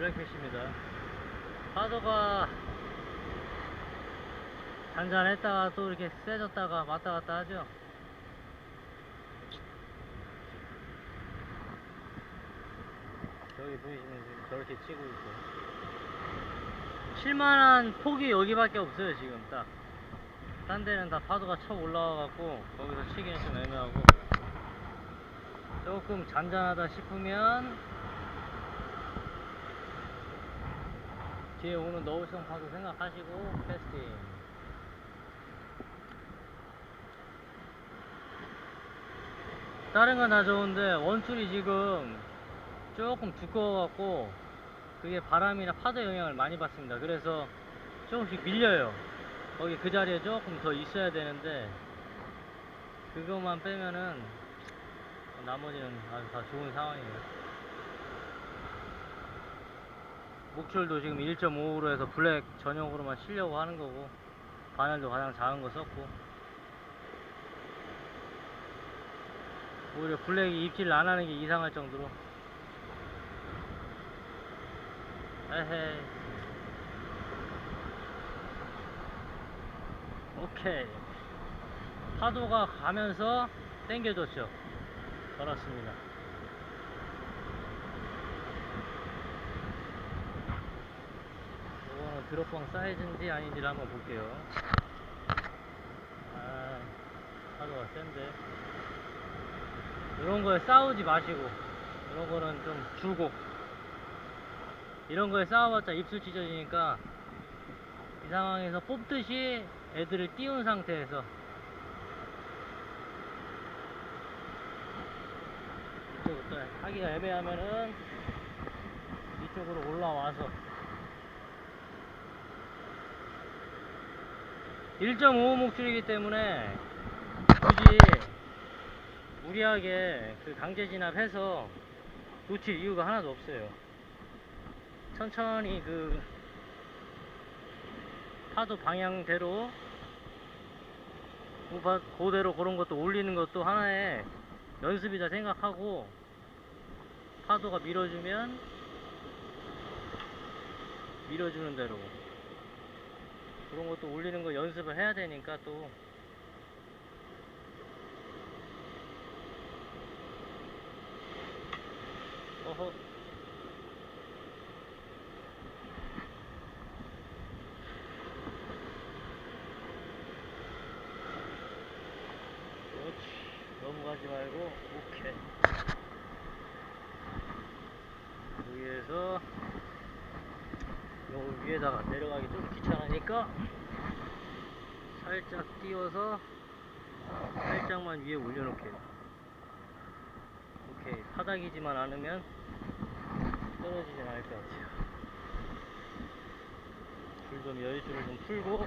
블랙피쉬입니다. 파도가 잔잔했다가 또 이렇게 세졌다가 왔다 갔다 하죠. 저기 보이시면 지금 저렇게 치고 있고. 칠만한 폭이 여기밖에 없어요, 지금 딱. 딴 데는 다 파도가 쳐 올라와갖고 거기서 치기는 좀 애매하고. 조금 잔잔하다 싶으면 뒤에 오는 너울성 파도 생각하시고 캐스팅. 다른 건 다 좋은데 원줄이 지금 조금 두꺼워갖고 그게 바람이나 파도 영향을 많이 받습니다. 그래서 조금씩 밀려요. 거기 그 자리에 조금 더 있어야 되는데 그것만 빼면은 나머지는 아주 다 좋은 상황이에요 목줄도 지금 1.5으로 해서 블랙 전용으로만 치려고 하는 거고 바늘도 가장 작은 거 썼고. 오히려 블랙이 입질을 안 하는 게 이상할 정도로. 에헤이. 오케이. 파도가 가면서 당겨줬죠. 걸었습니다 이거는 드롭방 사이즈인지 아닌지를 한번 볼게요. 아 파도가 센데. 이런 거에 싸우지 마시고 이런 거는 좀 주고. 이런 거에 싸워봤자 입술 찢어지니까 이 상황에서 뽑듯이 애들을 띄운 상태에서. 이쪽부터 하기가 애매하면은 이쪽으로 올라와서 1.5 목줄이기 때문에 굳이 무리하게 그 강제 진압해서 놓칠 이유가 하나도 없어요. 천천히 그 파도 방향대로 그대로 그런 것도 올리는 것도 하나의 연습이다 생각하고 파도가 밀어주면 밀어주는 대로 그런 것도 올리는 거 연습을 해야 되니까 또. 어허. 그렇지. 넘어가지 말고 오케이. 여기에서 요 위에다가 내려가기 좀 귀찮으니까 살짝 띄워서 살짝만 위에 올려놓게요. 오케이 바닥이지만 않으면 떨어지진 않을 것 같아요. 줄 좀 여유줄을 좀 풀고